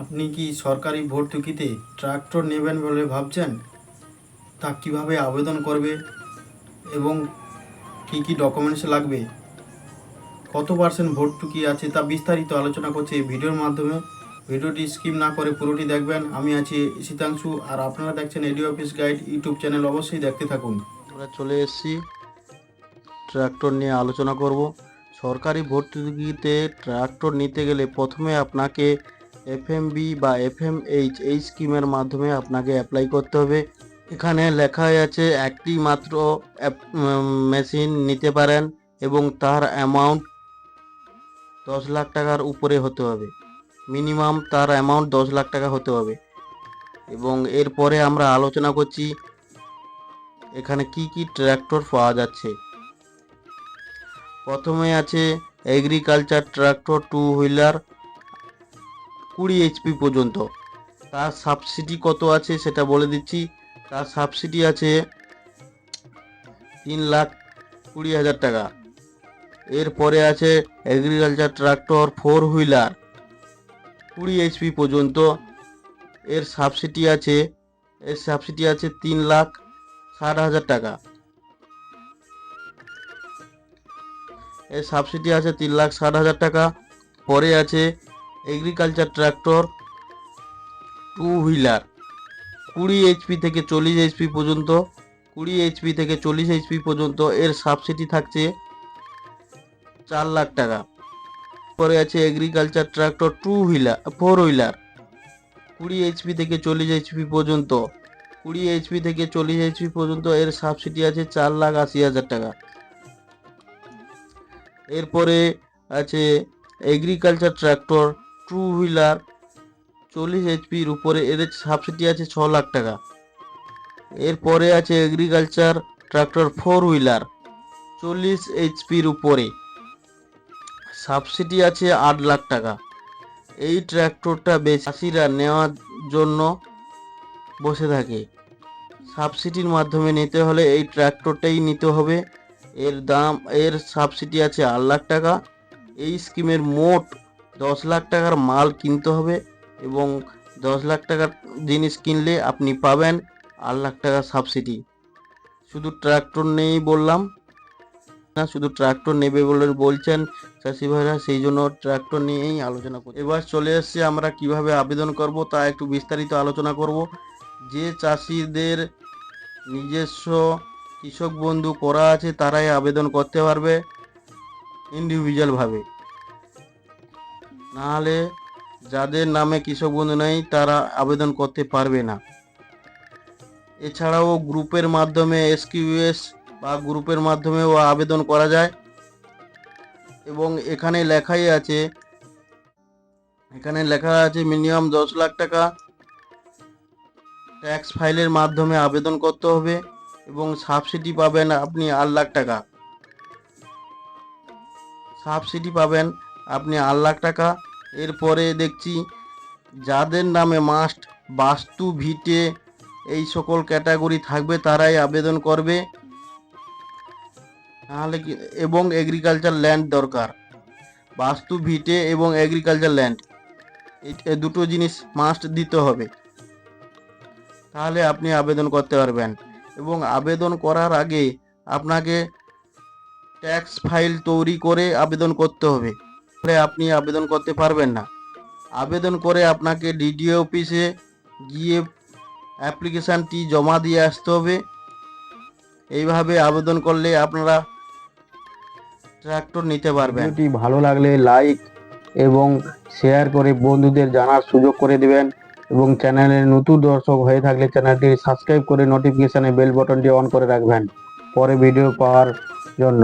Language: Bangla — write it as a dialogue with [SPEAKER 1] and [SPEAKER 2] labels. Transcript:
[SPEAKER 1] আপনি কি সরকারি ভর্তুকিতে ট্রাক্টর নেবেন বলে ভাবছেন? তা কীভাবে আবেদন করবে? এবং কি কি ডকুমেন্টস লাগবে? কত পার্সেন্ট ভর্তুকি আছে তা বিস্তারিত আলোচনা করছে ভিডিওর মাধ্যমে। ভিডিওটি স্কিপ না করে পুরোটি দেখবেন। আমি আছি শীতাংশু আর আপনারা দেখছেন AD office guide YouTube channel. অবশ্যই দেখতে থাকুন। আমরা চলে এসেছি। ট্রাক্টর নিয়ে আলোচনা করব। সরকারি ভর্তুকিতে ট্রাক্টর নিতে গেলে প্রথমে আপনাকে এফএমবি বা এফএমএইচ এই স্কিমের মাধ্যমে আপনাকে অ্যাপ্লাই করতে হবে। এখানে লেখা আছে একটি মাত্র মেশিন নিতে পারেন এবং তার অ্যামাউন্ট দশ লাখ টাকার উপরে হতে হবে। মিনিমাম তার অ্যামাউন্ট দশ লাখ টাকা হতে হবে। এবং এরপরে আমরা আলোচনা করছি এখানে কি কি ট্র্যাক্টর পাওয়া যাচ্ছে। প্রথমে আছে এগ্রিকালচার ট্রাক্টর টু হুইলার কুড়ি এইচপি পর্যন্ত। তার সাবসিডি কত আছে সেটা বলে দিচ্ছি। তার সাবসিডি আছে তিন লাখ কুড়ি হাজার টাকা। এরপরে আছে এগ্রিকালচার ট্রাক্টর ফোর হুইলার কুড়ি এইচপি পর্যন্ত। এর সাবসিডি আছে, এর সাবসিডি আছে তিন লাখ ষাট হাজার টাকা। এর সাবসিডি আছে তিন লাখ ষাট হাজার টাকা। পরে আছে এগ্রিকালচার ট্রাক্টর টু হুইলার কুড়ি এইচপি থেকে চল্লিশ এইচপি পর্যন্ত, কুড়ি এইচপি থেকে চল্লিশ এইচপি পর্যন্ত এর সাবসিডি থাকছে চার লাখ টাকা। পরে আছে agriculture tractor two wheeler four wheeler কুড়ি এইচপি থেকে চল্লিশ এইচপি পর্যন্ত, কুড়ি এইচপি থেকে চল্লিশ এইচপি পর্যন্ত এর সাবসিডি আছে চার লাখ আশি হাজার টাকা। এরপরে আছে এগ্রিকালচার ট্রাক্টর টু হুইলার চল্লিশ এইচপির উপরে, এদের সাবসিডি আছে ছ লাখ টাকা। এরপরে আছে এগ্রিকালচার ট্রাক্টর ফোর হুইলার চল্লিশ এইচপির উপরে। সাবসিডি আছে আট লাখ টাকা। এই ট্র্যাক্টরটা চাষিরা নেওয়ার জন্য বসে থাকে। সাবসিডির মাধ্যমে নিতে হলে এই ট্র্যাক্টরটাই নিতে হবে। এর দাম, এর সাবসিডি আছে আট লাখ টাকা। এই স্কিমের মোট দশ লাখ টাকার মাল কিনতে হবে এবং দশ লাখ টাকার জিনিস কিনলে আপনি পাবেন আট লাখ টাকা সাবসিডি। শুধু ট্রাক্টর নেই বললাম। না, শুধু ট্রাক্টর নেবে বলে বলছেন চাষি ভাইরা, সেই জন্য ট্রাক্টর নিয়েই আলোচনা করি এবার চলে এসেছি আমরা কীভাবে আবেদন করব তা একটু বিস্তারিত আলোচনা করব। যে চাষিদের নিজস্ব কৃষক বন্ধু করা আছে, তারাই আবেদন করতে পারবে ইন্ডিভিজুয়ালভাবে নাহলে যাদের নামে কৃষক বন্ধু নেই, তারা আবেদন করতে পারবে না। এছাড়াও গ্রুপের মাধ্যমে এসকিউএস বা গ্রুপের মাধ্যমেও আবেদন করা যায়। এবং এখানে লেখাই আছে, এখানে লেখা আছে মিনিমাম দশ লাখ টাকা ট্যাক্স ফাইলের মাধ্যমে আবেদন করতে হবে এবং সাবসিডি পাবেন আপনি আট লাখ টাকা। সাবসিডি পাবেন আপনি আট লাখ টাকা এরপরে দেখছি যাদের নামে মাস্ট বাস্তু, ভিটে এই সকল ক্যাটাগরি থাকবে, তারাই আবেদন করবে। তাহলে কি, এবং এগ্রিকালচার ল্যান্ড দরকার। বাস্তু, ভিটে এবং এগ্রিকালচার ল্যান্ড এই দুটো জিনিস মাস্ট দিতে হবে। তাহলে আপনি আবেদন করতে পারবেন। এবং আবেদন করার আগে আপনাকে ট্যাক্স ফাইল তৈরি করে আবেদন করতে হবে। তাহলে আপনি আবেদন করতে পারবেন না। আবেদন করে আপনাকে ডিডিও অফিসে গিয়ে অ্যাপ্লিকেশানটি জমা দিয়ে আসতে হবে। এইভাবে আবেদন করলে আপনারা ট্র্যাক্টর নিতে পারবেন।
[SPEAKER 2] ভিডিওটি ভালো লাগলে লাইক এবং শেয়ার করে বন্ধুদের জানার সুযোগ করে দিবেন এবং চ্যানেলের নতুন দর্শক হয়ে থাকলে চ্যানেলটি সাবস্ক্রাইব করে নোটিফিকেশানে বেল বটনটি অন করে রাখবেন। পরে ভিডিও পাওয়ার জন্য।